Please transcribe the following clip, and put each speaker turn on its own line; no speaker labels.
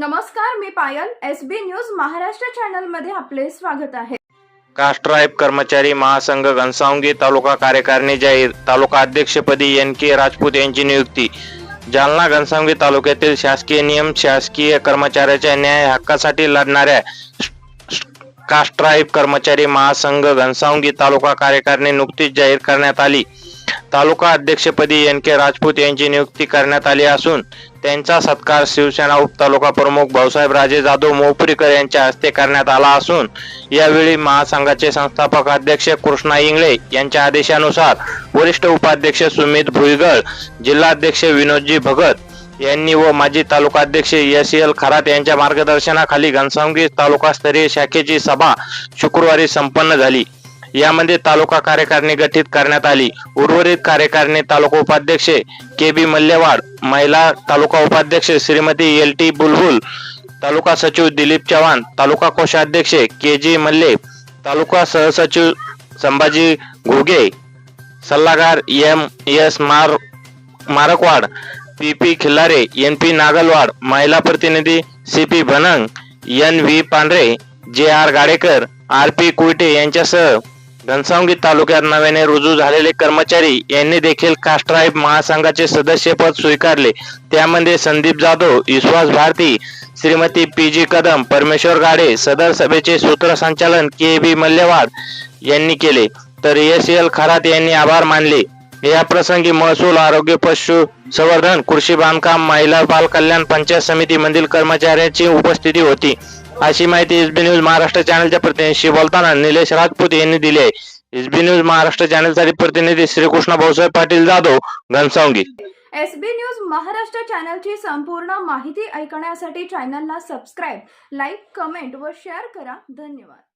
नमस्कार मी Payal S B news Maharashtra चॅनलमध्ये आपले स्वागत आहे.
कास्ट्राईब कर्मचारी महासंघ घनसावंगी तालुका कार्यकारिणी जाहीर तालुका अध्यक्षपदी एन के राजपूत यांची नियुक्ती. जालना घनसावंगी तालुक्यातील शासकीय नियम शासकीय कर्मचाऱ्याच्या न्याय हक्कासाठी लढणाऱ्या कास्ट्राईब कर्मचारी महासंघ घनसावंगी तालुका कार्यकारिणी नुकतीच जाहीर करण्यात आली. तालुका अध्यक्षपदी एन के राजपूत यांची नियुक्ती करण्यात आली असून त्यांचा सत्कार शिवसेना उपतालुका प्रमुख भाऊसाहेब राजे जाधव मोपरीकर यांच्या हस्ते करण्यात आला असून यावेळी महासंघाचे संस्थापक अध्यक्ष कृष्णा इंगळे यांच्या आदेशानुसार वरिष्ठ उपाध्यक्ष सुमित भुईगळ जिल्हाध्यक्ष विनोदजी भगत यांनी व माजी तालुकाध्यक्ष एस एल खरात यांच्या मार्गदर्शनाखाली घनसावंगी तालुकास्तरीय शाखेची सभा शुक्रवारी संपन्न झाली. यामध्ये तालुका कार्यकारिणी गठीत करण्यात आली. उर्वरित कार्यकारिणी तालुका उपाध्यक्ष के बी मल्लेवाड महिला तालुका उपाध्यक्ष श्रीमती एल टी बुलबुल तालुका सचिव दिलीप चव्हाण तालुका कोषाध्यक्ष के जी मल्ले तालुका सहसचिव संभाजी घोगे सल्लागार एम एस मार Markwad P P Khillare N P Nagalwad महिला प्रतिनिधी C P Bhanang N V Pandhare J R Gadekar R P Kuite यांच्यासह घनसावंगी तालुक्यात नव्याने रुजू झालेले कर्मचारी यांनी देखील कास्ट्राईब महासंघाचे सदस्यपद स्वीकारले. त्यामध्ये संदीप जाधव विश्वास भारती श्रीमती पी जी कदम परमेश्वर गाडे सदर सभेचे सूत्रसंचालन के बी मल्लेवाड यांनी केले. तर एस एल खरात यांनी आभार मानले. या प्रसंगी महसूल आरोग्य पशु संवर्धन कृषी बांधकाम महिला बाल कल्याण पंचायत समिती मधील कर्मचाऱ्यांची उपस्थिती होती. अशी माहिती एसबी न्यूज महाराष्ट्र चॅनलच्या प्रतिनिधीशी बोलताना निलेश राजपूत यांनी दिली आहे. एसबी न्यूज महाराष्ट्र चॅनलसाठी प्रतिनिधी Shrikrishna Bhausaheb Patil Jadhav Ghansawangi.
S B news Maharashtra चॅनलची संपूर्ण माहिती ऐकण्यासाठी चॅनलला सबस्क्राईब लाईक कमेंट व शेअर करा. धन्यवाद.